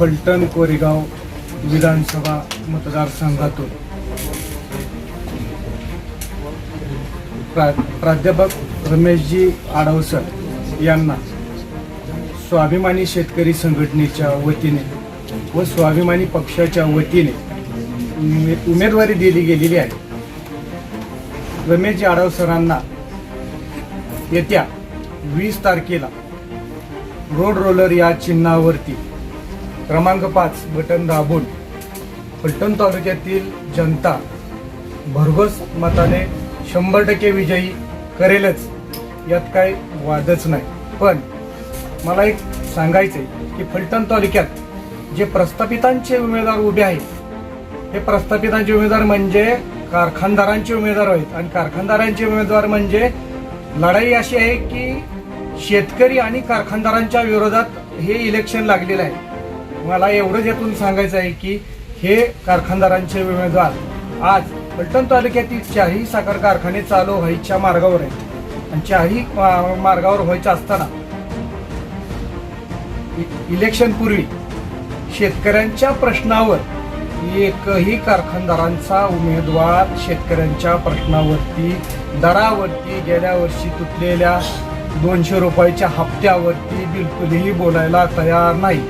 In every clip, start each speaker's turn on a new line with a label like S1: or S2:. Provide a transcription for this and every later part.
S1: फलटण कोरेगाव विधानसभा मतदारसंघातून. प्रा प्राध्यापक रमेशजी आडवसर यांना स्वाभिमानी शेतकरी संघटनेच्या वतीने व स्वाभिमानी पक्षाच्या वतीने उमेदवारी दिली गेलेली आहे. रमेशजी आडवसरांना येत्या वीस तारखेला रोड रोलर या चिन्हावरती क्रमांक पाच बटन दाबून फलटण तालुक्यातील जनता भरघोस मताने शंभर टक्के विजयी करेलच यात काही वादच नाही. पण मला एक सांगायचं आहे की फलटण तालुक्यात जे प्रस्थापितांचे उमेदवार उभे आहेत हे प्रस्थापितांचे उमेदवार म्हणजे कारखानदारांचे उमेदवार आहेत आणि कारखानदारांचे उमेदवार म्हणजे लढाई अशी आहे की शेतकरी आणि कारखानदारांच्या विरोधात हे इलेक्शन लागलेलं आहे. मला एवढंच यातून सांगायचं आहे की हे कारखानदारांचे उमेदवार आज पलटण तालुक्यातील चारही साखर कारखाने चालू व्हायच्या मार्गावर आहेत. आणि चारही मार्गावर व्हायचं असताना इ- इलेक्शनपूर्वी शेतकऱ्यांच्या प्रश्नावर एकही कारखानदारांचा उमेदवार शेतकऱ्यांच्या प्रश्नावरती दरावरती गेल्या वर्षी तुटलेल्या दोनशे रुपयाच्या हप्त्यावरती बिलकुलही बोलायला तयार नाही.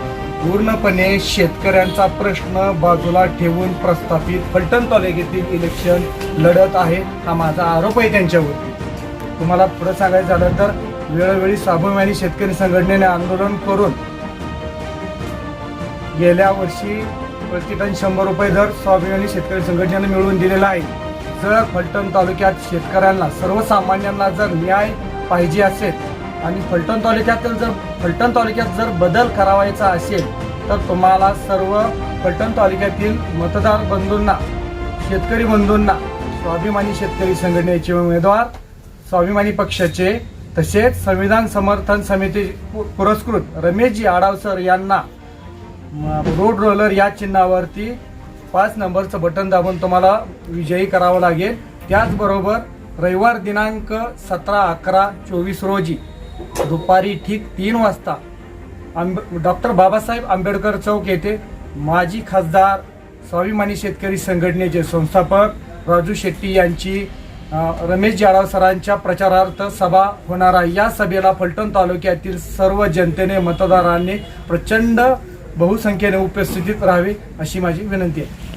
S1: पूर्णपणे शेतकऱ्यांचा प्रश्न बाजूला ठेवून प्रस्थापित फलटण तालुक्यातील इलेक्शन लढत आहे. हा माझा आरोप आहे त्यांच्यावरती. तुम्हाला पुढे सांगायचं झालं तर वेळोवेळी स्वाभिमानी शेतकरी संघटनेने आंदोलन करून गेल्या वर्षी प्रतिटन शंभर रुपये दर स्वाभिमानी शेतकरी संघटनेने मिळवून दिलेला आहे. जर फलटण तालुक्यात शेतकऱ्यांना सर्वसामान्यांना जर न्याय पाहिजे असेल आणि फलटण तालुक्यातील जर फलटण तालुक्यात जर बदल करावायचा असेल तर तुम्हाला सर्व फलटण तालुक्यातील मतदार बंधूंना शेतकरी बंधूंना स्वाभिमानी शेतकरी संघटनेचे उमेदवार स्वाभिमानी पक्षाचे तसेच संविधान समर्थन समिती पु- पुरस्कृत रमेशजी आडावसर यांना रोड रोलर या चिन्हावरती पाच नंबरचं बटन दाबून तुम्हाला विजयी करावं लागेल. त्याचबरोबर रविवार दिनांक सतरा अकरा चोवीस रोजी दुपारी ठीक तीन वाजता आंबे डॉक्टर बाबासाहेब आंबेडकर चौक येथे माजी खासदार स्वाभिमानी शेतकरी संघटनेचे संस्थापक राजू शेट्टी यांची रमेश जाडव सरांच्या प्रचारार्थ सभा होणार आहे. या सभेला फलटण तालुक्यातील सर्व जनतेने मतदारांनी प्रचंड बहुसंख्येने उपस्थितीत राहावे अशी माझी विनंती आहे.